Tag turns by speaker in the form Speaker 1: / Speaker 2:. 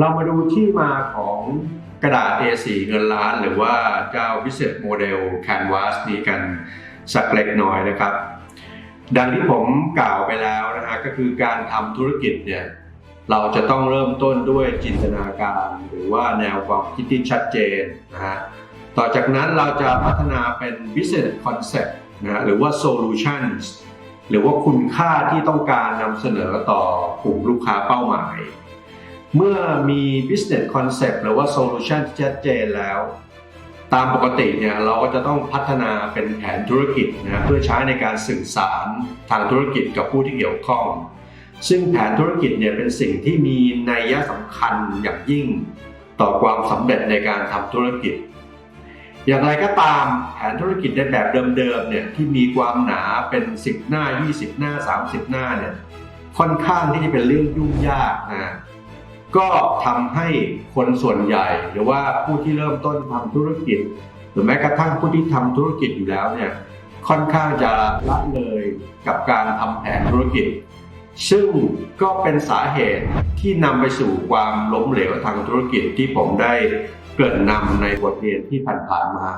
Speaker 1: เรามาดูที่มาของกระดาษ A4 เงินล้าน หรือว่าเจ้า Business Model Canvas นี้กันสักเล็กน้อยนะครับ ดังที่ผมกล่าวไปแล้วนะฮะก็คือการทำธุรกิจเนี่ยเราจะต้องเริ่มต้นด้วยจินตนาการ หรือว่าแนวความคิดที่ชัดเจนนะฮะต่อจากนั้นเราจะพัฒนาเป็น business concept นะฮะหรือว่า solutions หรือว่าคุณค่าที่ต้องการนำเสนอต่อกลุ่มลูกค้าเป้าหมาย เมื่อมี business concept หรือว่า solution ที่ชัดเจนแล้ว ตามปกติเนี่ยเราก็จะต้องพัฒนาเป็นแผนธุรกิจนะเพื่อใช้ในการสื่อสารทางธุรกิจกับผู้ที่เกี่ยวข้อง ซึ่งแผนธุรกิจเนี่ยเป็นสิ่งที่มีนัยสำคัญอย่างยิ่ง ต่อความสำเร็จในการทำธุรกิจ อย่างไรก็ตามแผนธุรกิจในแบบเดิมๆเนี่ยที่มีความหนาเป็น 10 หน้า 20 หน้า 30 หน้าเนี่ยค่อนข้างที่จะเป็นเรื่องยุ่งยากนะ ก็ทำให้คนส่วนใหญ่ หรือว่าผู้ที่เริ่มต้นทำธุรกิจ หรือแม้กระทั่งผู้ที่ทำธุรกิจอยู่แล้วเนี่ยค่อนข้างจะละเลยกับการทำแผนธุรกิจ ซึ่งก็เป็นสาเหตุที่นำไปสู่ความล้มเหลวทางธุรกิจที่ผมได้เกริ่นนำในบทเรียนที่ผ่านๆมา